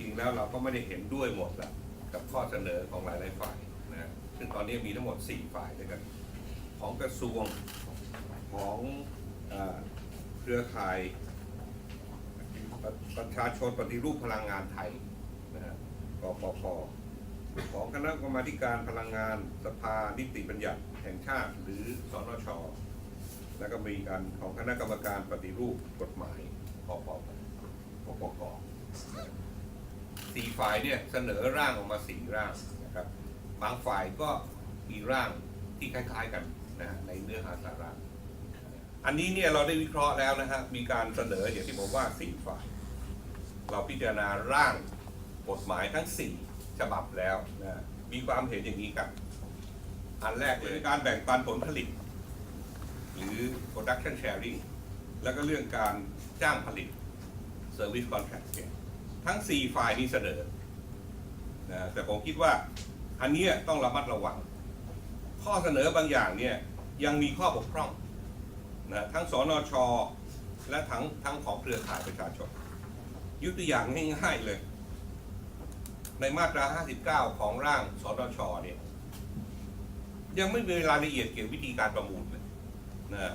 ริงๆแล้วเราก็ไม่ได้เห็นด้วยหมดละกับข้อเสนอของหลายๆฝ่ายนะซึ่งตอนนี้มีทั้งหมด 4 ฝ่ายด้วยกัน ของกระทรวงของเอเครือข่ายประประชาชนปฏิรูปพลังงานไทยนะฮะกปพของคณะกรรมาการพลังงานสภานิติบัญญัติแห่งชาติ หรือสนช แล้วก็มีการของคณะกรรมการปฏิรูปกฎหมายปปปปก สี่ฝ่ายเนี่ยเสนอร่างออกมาสี่ร่างนะครับบางฝ่ายก็มีร่างที่คล้ายๆกันนะฮะในเนื้อหาสาระ อันนี้เนี่ยเราได้วิเคราะห์แล้วนะฮะมีการเสนออย่างที่ผมว่าสี่ฝ่าย เราพิจารณาร่างกฎหมายทั้งสี่ฉบับแล้วนะมีความเห็นอย่างนี้ครับอันแรกเลยการแบ่งปันผลผลิต หรือ production sharing แล้วก็เรื่องการจ้างผลิต service contract เนี่ย ทั้ง 4 ฝ่ายนี้เสนอนะแต่ผมคิดว่าอันนี้ต้องระมัดระวัง ข้อเสนอบางอย่างเนี่ยยังมีข้อบกพร่องนะทั้งสนชและทั้งทั้งของเครือข่ายประชาชนยกตัวอย่างง่ายๆเลย ในมาตรา 59 ของร่างสนชเนี่ยยังไม่มีรายละเอียดเกี่ยวกับวิธีการประมูลเลยนะ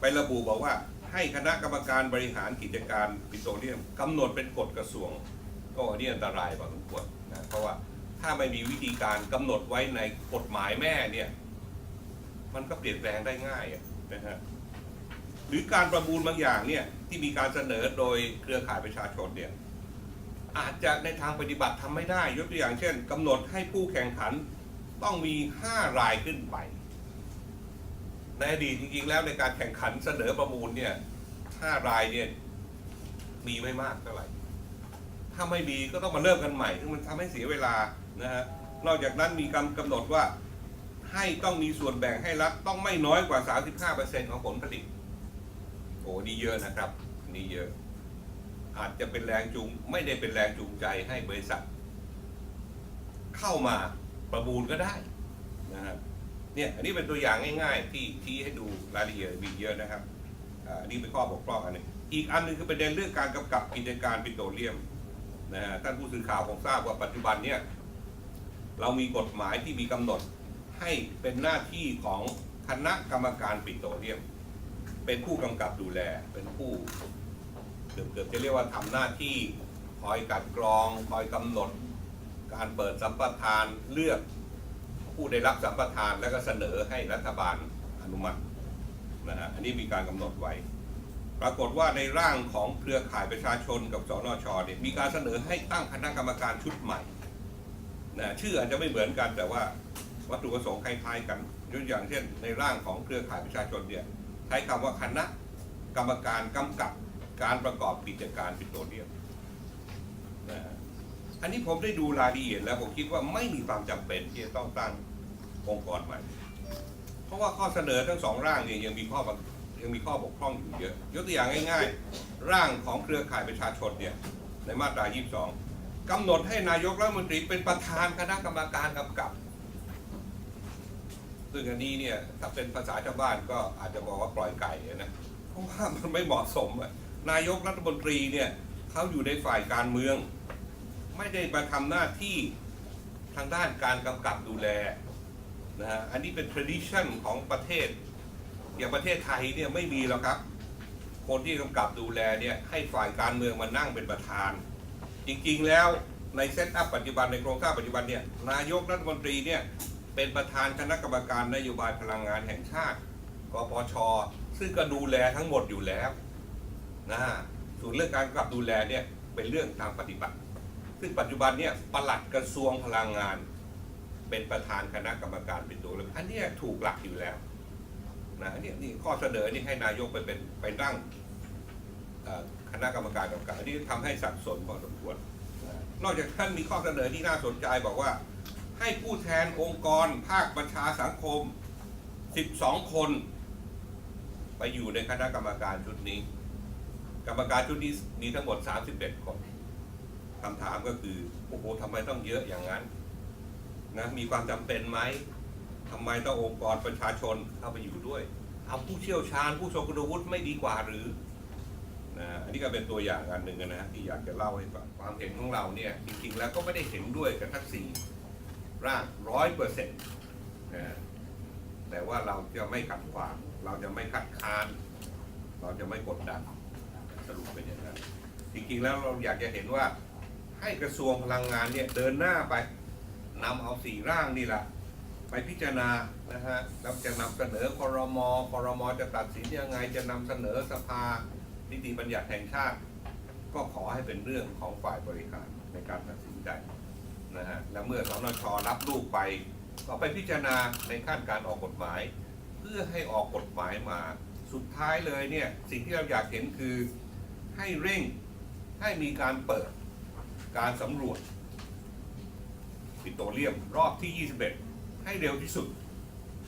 ไประบุบอกว่า ให้คณะกรรมการบริหารกิจการปิโตรเลียมกำหนดเป็นกฎกระทรวง ก็อันนี้อันตรายพอสมควรนะเพราะว่าถ้าไม่มีวิธีการกำหนดไว้ในกฎหมายแม่เนี่ยมันก็เปลี่ยนแปลงได้ง่ายนะฮะหรือการประมูลบางอย่างเนี่ยที่มีการเสนอโดยเครือข่ายประชาชนเนี่ยอาจจะในทางปฏิบัติทำไม่ได้ยกตัวอย่างเช่นกำหนดให้ผู้แข่งขันต้องมี 5 รายขึ้นไป ในอดีตจริงๆแล้วในการแข่งขันเสนอประมูลเนี่ย5รายเนี่ยมีไม่มากเท่าไหร่ ถ้าไม่มีก็ต้องมาเริ่มกันใหม่ซึ่งมันทำให้เสียเวลานะฮะ นอกจากนั้นมีกำกำหนดว่าให้ต้องมีส่วนแบ่งให้รัฐต้องไม่น้อยกว่า 35%ของผลผลิต โอ้นี่เยอะนะครับนี่เยอะ อาจจะเป็นแรงจูงไม่ได้เป็นแรงจูงใจให้บริษัท เข้ามาประมูลก็ได้นะครับ เนี่ยอันนี้เป็นตัวอย่างง่าย ๆ ที่ที่ให้ดูรายละเอียดมีเยอะนะครับอ่าอันนี้เป็นข้อบกพร่องอันหนึงอีกอันหนึงคือประเด็นเรื่องการกำกับกิจการปิโตรเลียมนะฮะท่านผู้สื่อข่าวคงทราบว่าปัจจุบันเนี่ยเรามีกฎหมายที่มีกำหนดให้เป็นหน้าที่ของคณะกรรมการปิโตรเลียม เป็นผู้กำกับดูแลเป็นผู้เกือบเกือบจะเรียกว่าทำหน้าที่คอยกัดกรอง คอยกำหนด การเปิดสัมปทานเลือก ผู้ได้รับสัมปทานแล้วก็เสนอให้รัฐบาลอนุมัตินะฮะอันนี้มีการกำหนดไว้ ปรากฏว่าในร่างของเครือข่ายประชาชนกับสนชเนี่ยมีการเสนอให้ตั้งคณะกรรมการชุดใหม่นะชื่ออาจจะไม่เหมือนกันแต่ว่าวัตถุประสงค์คล้ายๆกันยกตัวอย่างเช่น ในร่างของเครือข่ายประชาชนเนี่ยใช้คำว่าคณะกรรมการกำกับการประกอบกิจการปิโตรเลียม อันนี้ผมได้ดูรายละเอียดแล้วผมคิดว่าไม่มีความจำเป็นที่จะต้องตั้งองค์กรใหม่ เพราะว่าข้อเสนอทั้งสองร่างเนี่ยยังมีข้อยังมีข้อบกพร่องอยู่เยอะ ยกตัวอย่างง่าย ๆ ร่างของเครือข่ายประชาชนเนี่ยในมาตรา 22กำหนดให้นายกรัฐมนตรีเป็นประธานคณะกรรมการกำกับ ซึ่งอันนี้เนี่ยถ้าเป็นภาษาชาวบ้านก็อาจจะบอกว่าปล่อยไก่นะ เพราะว่ามันไม่เหมาะสมนายกรัฐมนตรีเนี่ยเขาอยู่ในฝ่ายการเมือง ไม่ได้มาทำหน้าที่ทางด้านการกำกับดูแลนะฮะอันนี้เป็น tradition ของประเทศ อย่างประเทศไทยเนี่ยไม่มีแล้วครับ คนที่กำกับดูแลเนี่ยให้ฝ่ายการเมืองมานั่งเป็นประธาน จริงๆแล้วในเซตอัพปัจจุบันในโครงสร้างปัจจุบันเนี่ยนายกรัฐมนตรีเนี่ยเป็นประธานคณะกรรมการนโยบายพลังงานแห่งชาติกปช ซึ่งก็ดูแลทั้งหมดอยู่แล้วนะส่วนเรื่องการกำกับดูแลเนี่ยเป็นเรื่องทางปฏิบัติ ซึ่งปัจจุบันเนี่ยปลัดกระทรวงพลังงาน เป็นประธานคณะกรรมการเป็นตัวเลือกอันนี้ถูกหลักอยู่แล้วนะอันนี้นี่ข้อเสนอนี่ให้นายกไปเป็นไปนั่งคณะกรรมการกำกับอันนี้ทำให้สับสนพอสมควร นอกจากท่านมีข้อเสนอที่น่าสนใจบอกว่า ให้ผู้แทนองค์กร ภาคประชาสังคม 12 คน ไปอยู่ในคณะกรรมการชุดนี้ กรรมการชุดนี้มีทั้งหมด 31 คน คำถามก็คือโอ้โหทำไมต้องเยอะอย่างนั้นนะมีความจำเป็นไหมทำไมต้ององค์กรประชาชนเข้าไปอยู่ด้วย เอาผู้เชี่ยวชาญผู้ทรงคุณวุฒิไม่ดีกว่าหรือนะอันนี้ก็เป็นตัวอย่างอันหนึ่งนะที่อยากจะเล่าให้ฟังความเห็นของเราเนี่ยจริงๆแล้วก็ไม่ได้เห็นด้วยกับทั้งสี่ร่างร้อยเปอร์เซ็นต์นะฮะแต่ว่าเราจะไม่ขัดขวางเราจะไม่คัดค้าน เราจะไม่กดดันสรุปเป็นอย่างนั้นจริงๆแล้วเราอยากจะเห็นว่า ให้กระทรวงพลังงานเนี่ยเดินหน้าไปนำเอาสี่ร่างนี่แหละไปพิจารณานะฮะแล้วจะนำเสนอคอรมอคอรมอจะตัดสินยังไงจะนำเสนอสภานิติบัญญัติแห่งชาติ ก็ขอให้เป็นเรื่องของฝ่ายบริหารในการตัดสินใจนะฮะและเมื่อสนชรับลูกไป ก็ไปพิจารณาในขั้นการออกกฎหมาย เพื่อให้ออกกฎหมายมา สุดท้ายเลยเนี่ยสิ่งที่เราอยากเห็นคือให้เร่งให้มีการเปิด การสำรวจปิโตรเลียมรอบที่ 21 ให้เร็วที่สุด